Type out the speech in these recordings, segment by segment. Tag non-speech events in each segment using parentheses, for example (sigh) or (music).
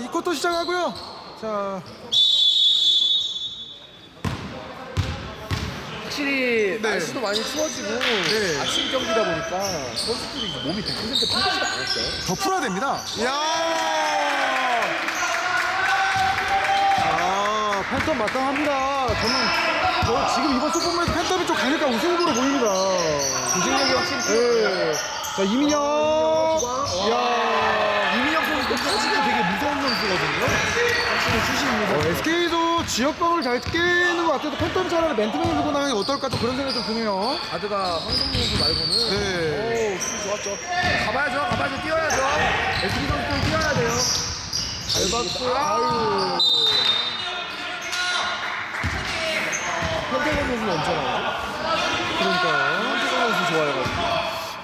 이 쿼터 시작하고요. 자, 확실히 네. 날씨도 많이 추워지고 네. 아침 경기다 보니까 선수들이 몸이 100% 풀리지가 않았어요. 더 풀어야 됩니다. 이야! 아, 팬텀 마땅합니다. 저는 저 지금 이번 슈퍼맨에서 팬텀이 좀 강력한 우승 후보로 보입니다. 조직력이 확실히 네. 자, 이민혁. 이야. 이민혁 선수도 터지면 되게 무서운 선수거든요. 있는 어, 선수. SK도 지역방을 잘 깨는 것 같아서 팬텀 차라리 멘트맨을 두고 나면 어떨까 또 그런 생각이 좀 드네요. 가드가 황성민 선수 말고는 네. 오, 슛 좋았죠. 가봐야죠, 가봐야죠, 뛰어야죠. SK 선수들 뛰어야 돼요. 잘 봤고요. 아유. 현태건 선수는 언제 나오죠? 그러니까요. 현태건 선수 좋아해가지고.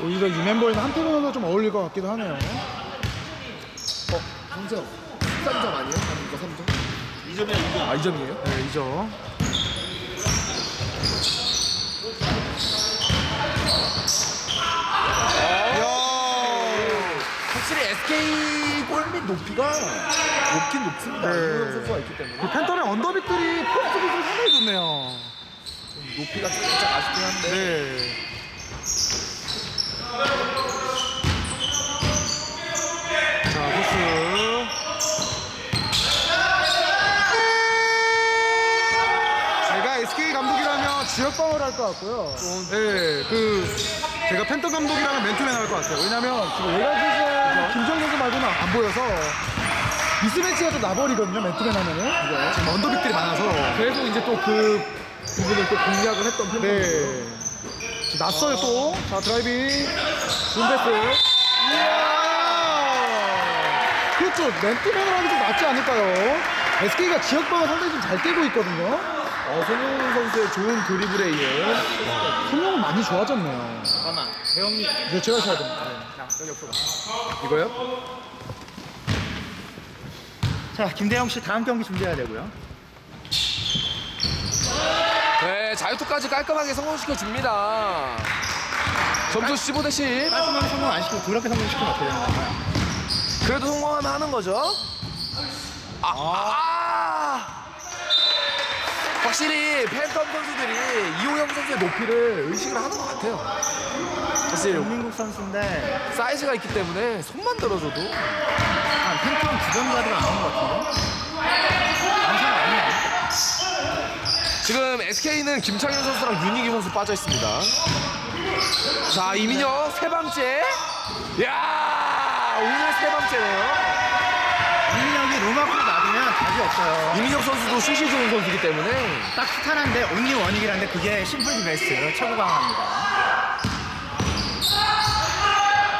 오히려 이 멤버에는 한태근 선수가 좀 어울릴 것 같기도 하네요. 어, 황정. 13점 아니에요? 이거 3점? 2점이야, 2점. 아, 2점이에요? 네, 이죠. 이야. 확실히 SK 골밑 높이가 높긴 높습니다. 네. 이호영 선수가 있기 때문에. 그 팬텀의 언더빅들이 포스트가 좀 상당히 좋네요. 높이가 살짝 아쉽긴 한데. 네. 자, 코스. 제가 SK 감독이라면 지역 방어를 할 것 같고요. 네, 그 제가 팬텀 감독이라면 맨투맨 할 것 같아요. 왜냐면 지금 외곽에서 김정 선수 말고는 안 보여서 미스매치가 좀 나버리거든요. 맨투맨 하면은. 지금 언더빅들이 많아서. 그래서 이제 또 그 부분을 또 공략을 했던 팬 네. 났어요 또. 자 드라이빙. 준베스. 이야. 그렇죠. 맨투맨을 하기 좀 낫지 않을까요? SK가 지역방을 상당히 좀 잘 깨고 있거든요. 어, 손흥민 선수의 좋은 드리블에 의해 성형은 많이 좋아졌네요. 잠깐만 대형님 이제 제가 쳐야 됩니다. 여기 옆으로 가 이거요? 자, 김대영 씨 다음 경기 준비해야 되고요. 네 자유투까지 깔끔하게 성공시켜 줍니다 점수 15 대 10 깔끔하게 성공 안 시키고 그렇게 성공시키면 어떻게 되는 건가요? 그래도 성공하면 하는 거죠 아, 아. 확실히 팬텀 선수들이 이호영 선수의 높이를 의식을 하는 것 같아요 사실 대한민국 선수인데 사이즈가 있기 때문에 손만 들어줘도 한 팬텀 주전 가드가 나온 것 같은데? 완전 아니야. 지금 SK는 김창현 선수랑 윤희기 선수 빠져 있습니다. 자 이민혁 세 방째. 야 오늘 세 방째네요. 이민혁이 로마프로 놔두면 답이 없어요. 이민혁 선수도 슛이 좋은 선수이기 때문에 딱 스탄한데 온리 원이기라는데 그게 심플즈 베스트 최고 강합니다.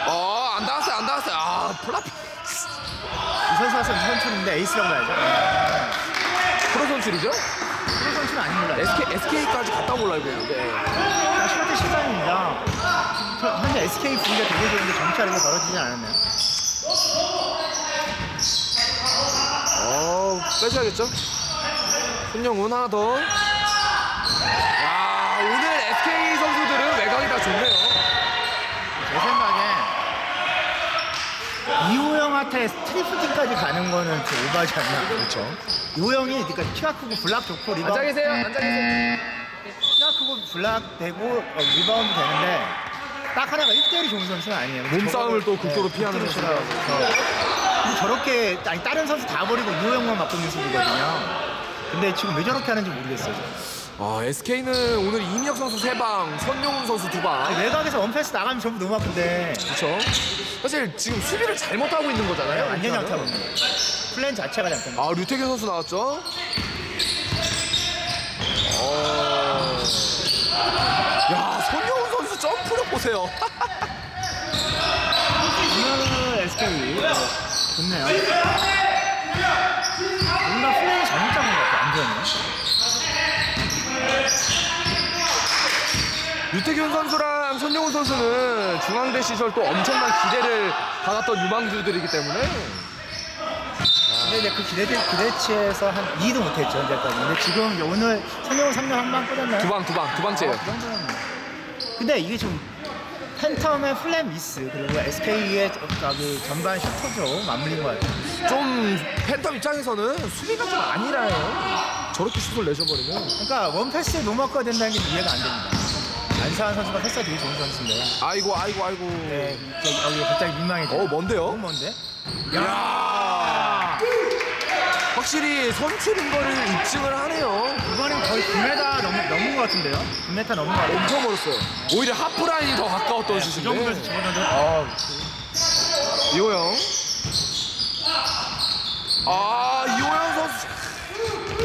어 안 닿았어요 안 닿았어요. 아 플라피 이 선수가 선출인데 에이스라고 해야죠. 프로 선수이죠? 프로 선수는 아닙니다. SK SK까지 갔다 온 걸로 알고 있는데 10대 13입니다. 현재 SK 분위기가 되게 좋은데 정찰에서 벌어지지 않았네요. 어 빼줘야겠죠? 손영훈 하나 더. 야 오늘 SK 선수들은 외곽이 다 좋네요. 제 생각에 이호영한테 트리플팅까지 가는 거는 좀 오버하지 않나. 그렇죠. 이호영이 그러니까 키가 크고 블락 좋고 앉아 리바운드 계세요 앉아 계세요. 키가 크고 블락 되고 어, 리바운드 되는데 딱 하나가 1대1이 좋은 선수는 아니에요. 몸싸움을 또 극도로 피하는 극도로 선수라고. 근데 저렇게 아니 다른 선수 다 버리고 이호영만 맞고 있는 수비거든요. 근데 지금 왜 저렇게 하는지 모르겠어요. 아, SK는 오늘 이민혁 선수 3방, 선용훈 선수 2방. 아니, 외곽에서 원패스 나가면 전부 너무 아픈데 그렇죠. 사실 지금 수비를 잘못하고 있는 거잖아요. 완전히 이렇게 하면. 거예요. 플랜 자체가 거예요. 아, 류태규 선수 나왔죠? 어... 야, 선용훈 선수 점프력 보세요. (laughs) 오늘 SK 좋네요. 뭔가 플레이 잘못 잡은 것 같아, 안 좋네. 류태균 선수랑 손용훈 선수는 중앙대 시절 또 엄청난 기대를 받았던 유망주들이기 때문에 근데 이제 그 기대, 기대치에서 한 2도 못했죠. 근데 지금 이제 오늘 선영호 3년 한방 꽂았나요? 두 방, 두 방, 두 방째예요. 그 정도는. 근데 이게 좀 팬텀의 플랫 미스 그리고 SK의 저기 전반 슈터죠 맞물린 것 같아요. 좀 팬텀 입장에서는 수비가 좀 아니라요. 저렇게 슛을 내셔버리면. 그러니까 원패스 노마크가 된다는 게 이해가 안 됩니다. 안사한 선수가 패스가 되게 좋은 선수인데 아이고 아이고 아이고. 네, 저기 여기 갑자기 민망해져. 어 뭔데요? 너무 먼데? 야. 확실히 선출인 거를 입증을 하네요. 이번엔 거의 9m 넘, 넘은 것 같은데요? 9m 넘은 것 같아요. 엄청 멀었어요. 오히려 하프라인이 더 가까웠던 그 정도에서 슛인데. 집어던져. 어, 이호영. 아 이호영 선수.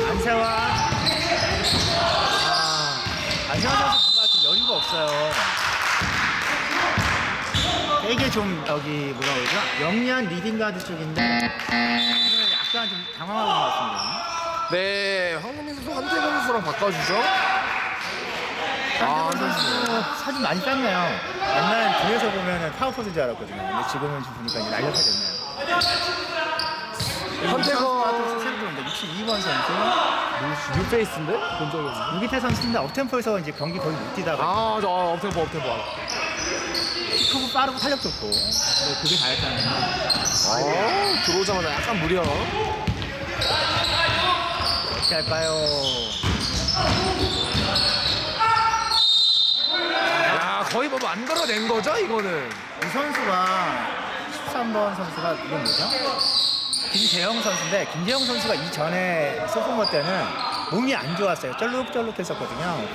안세환. 아, 안세환 선수 뭔가 좀 여유가 없어요. 되게 좀 여기 뭐라 그러죠? 영리한 리딩 가드 쪽인데 오늘 약간 좀 당황하는 것 같습니다. 네, 황민민 선수 한태경 선수랑 바꿔주죠. 아, 네. 선수 사진 많이 땄네요. 옛날 뒤에서 보면은 파워 포즈인 줄 알았거든요. 근데 지금은 좀 보니까 이제 날렵해 됐네요. 새로 들어온다. 62번 선수. 뉴페이스인데 본 적이 없는데. 유기태 선수인데 업템포에서 이제 경기 거의 못 뛰다가 아, 저 업템포 업템포. 키 크고 빠르고 탄력 좋고 근데 그게 다였다는 아, 들어오자마자 약간 무리야. 어떻게 할까요? 야, 거의 뭐 만들어낸 거죠, 이거는. 이 선수가 13번 선수가 이건 뭐죠? 김재영 선수인데 김재영 선수가 이전에 소포머 때는 몸이 안 좋았어요. 쩔룩쩔룩했었거든요.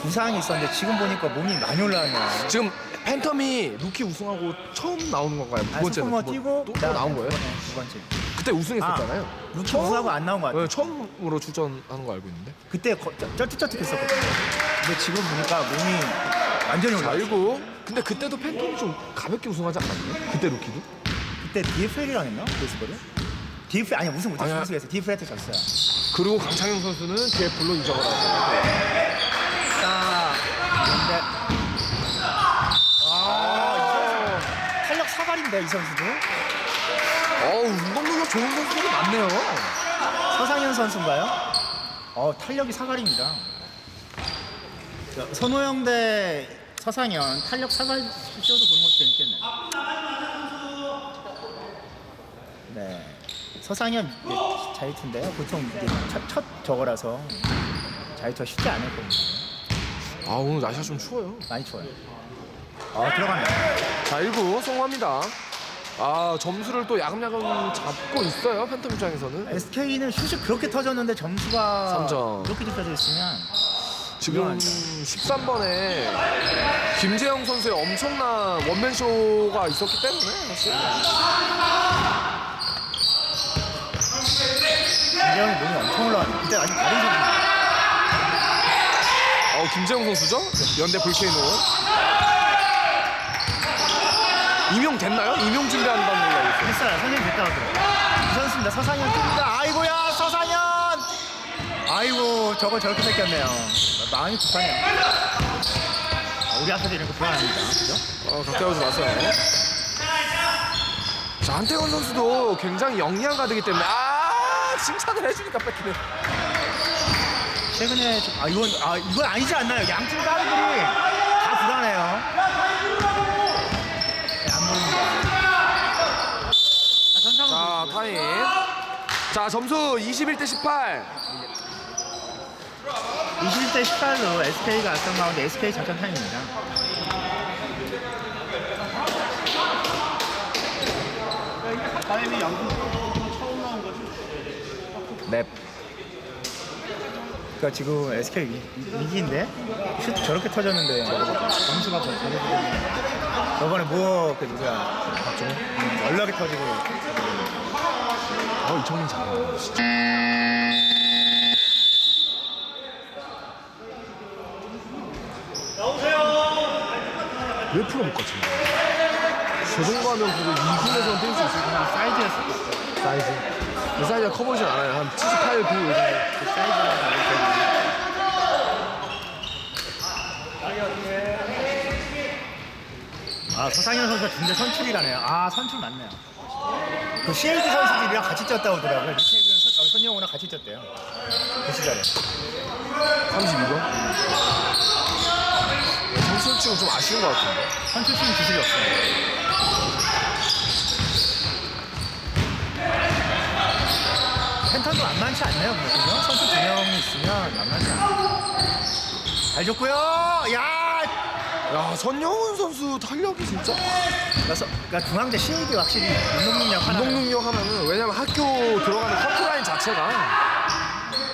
부상이 있었는데 지금 보니까 몸이 많이 올라왔네요. 지금 팬텀이 루키 우승하고 처음 나오는 건가요? 두 아, 번째 소포머 뛰고 또, 또 나온 거예요? 네, 두 번째. 그때 우승했었잖아요. 루키 처음- 우승하고 안 나온 것 같아요. 네, 처음으로 출전하는 거 알고 있는데. 그때 거- 쩔- 쩔뚝쩔뚝했었거든요. 근데 지금 보니까 몸이 완전히. 알고. 근데 그때도 팬텀이 좀 가볍게 우승하지 않았나요? 그때 루키도? 그때 DFL이랑 했나? 베이스볼을? DFL 아니 우승 못했어 아니야. 선수에서 DFL한테 졌어요. 그리고 강창용 선수는 DF로 이적을 하고. 자, 근데 아, 탄력 사발인데 이 선수도 어우, 운동 능력 좋은 선수들이 많네요. 서상현 선수인가요? 어 탄력이 사발입니다. 자, 선호영 대 서상현 탄력 사발 쇼도 보는 것도 재밌겠네. 네, 서상현 자유투인데요. 보통 첫, 첫 저거라서 자유투가 쉽지 않을 겁니다. 아, 오늘 날씨가 좀 추워요. 많이 추워요. 아 들어가네. 자, 1구 성공합니다. 아, 점수를 또 야금야금 잡고 있어요. 팬텀 입장에서는. SK는 슛이 그렇게 터졌는데 점수가 삼 점. 이렇게 좁혀져 있으면 지금 이상하죠. 13번에 김재영 선수의 엄청난 원맨쇼가 있었기 때문에 사실 김재영이 몸이 엄청 올라왔네. 그때 아직 다른 선수인데. 어, 김재영 선수죠? 연대 볼케이노 임용 됐나요? 임용 준비한다는 걸로 알고 있어요. 됐어요. 선생님 됐다고 그래요. 이 선수입니다. 서상현 뜁니다. 아이고야 서상현. 아이고 저거 저렇게 뺏겼네요. 마음이 급하네요. 아, 우리 앞에서 이런 거 불안합니다. 그죠? 어, 가까이 오지 마세요. 자, 한태원 선수도 굉장히 영리한 가드기 때문에 아 칭찬을 해주니까 뺏기네. 최근에 좀, 아 이건 아 이건 아니지 않나요? 양팀 가드들이 다 불안해요. 네, 안 보입니다. 자. 타임. 자, 점수 21 대 18. 21대 18로 SK가 앞선 가운데 SK 작전 타임입니다. 넵. 그러니까 지금 SK 위, 위기인데 슛 저렇게 터졌는데 점수가 더 잘해주고 저번에 뭐그 누구야 박종 음, 연락이 터지고 어, 이청민 잘한다. 진짜. 왜 프로 못 갖춘 거야? 저 정도 하면 그거 2군에서는 뛸수 있을 거야. 사이즈였어 사이즈. 그 사이즈가 커 보이진 않아요. 한 78, 9 정도. 그 사이즈가 다를 때문에 아 서상현 선수가 진짜 선출이라네요 아 선출 맞네요 그 CLD 선수들이랑 같이 뛰었다고 하더라고요 유태균 선- 어, 선영호랑 같이 뛰었대요 그 시절에 32번? 선수층은 좀 아쉬운 것 같은데. 선출팀 기술이 없어요. 팬턴도 만만치 않네요, 그죠? 선수 두 명이 있으면 만만치 않아요. 잘 줬고요. 야, 야 선영훈 선수 탄력이 진짜 그래서 그러니까 중앙대 CAD 확실히 운동 능력 하나. 운동 능력 하면은 왜냐면 학교 들어가는 커트라인 자체가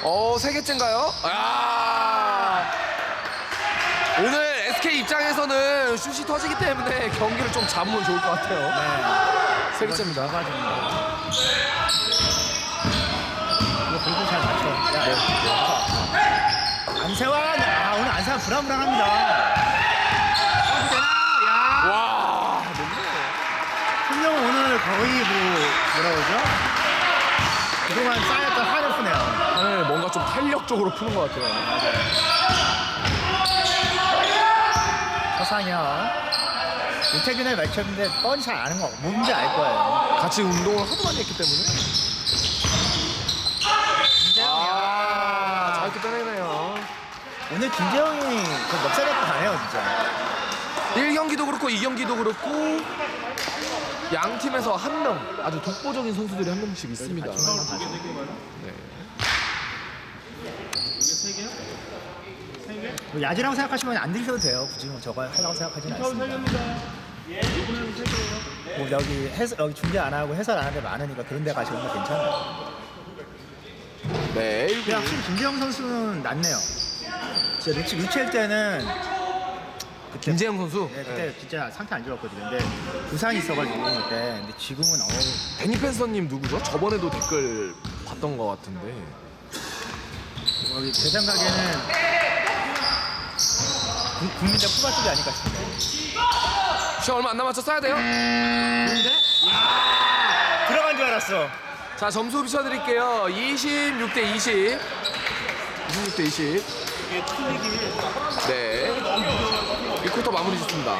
어 세 개째인가요? 야 오늘 SK 입장에서는 슛이 터지기 때문에 경기를 좀 잡으면 좋을 것 같아요. 네. 세 개째입니다. 나가줍니다. 이거 골고 잘 맞춰. 야, 네. 안세환, 아 오늘 안세환 불안불안합니다. 아, 되나? 야, 와 훈령은 오늘 거의 뭐 뭐라 그러죠? 그동안 쌓였던 화를 푸네요. 오늘 뭔가 좀 탄력적으로 푸는 것 같아요. 서상현, 윤태균의 매치업인데 뻔히 잘 아는 거 뭔지 알 거예요. 같이 운동을 하도 많이 했기 때문에 아, 잘 끝내네요. 오늘 김재영이 그 멱살 잡고 가네요, 진짜. 1경기도 그렇고 2경기도 그렇고 양 팀에서 한 명 아주 독보적인 선수들이 한 명씩 있습니다. 네. 뭐 야지라고 생각하시면 안 들으셔도 돼요. 굳이 뭐 저거 하라고 생각하지는 않습니다. 뭐 여기 해설, 여기 중계 안 하고 해설 안 하는 데 많으니까 그런 데 가시면 괜찮아요. 네. 근데 확실히 김재영 선수는 낫네요. 진짜 루치, 루치할 때는 그때, 김재영 선수 네, 그때 진짜 상태 안 좋았거든요. 근데 부상이 있어가지고 그때 근데 지금은 어우 데니 펜서님 누구죠? 저번에도 댓글 봤던 것 같은데 여기 제 생각에는 국- 국민대 후바 쪽이 아닐까 싶네요. 시간 얼마 안 남았죠? 써야 돼요? 들어간 줄 알았어. 자 점수 비춰드릴게요 26 대 20 26 대 20네 1쿼터 마무리 짓습니다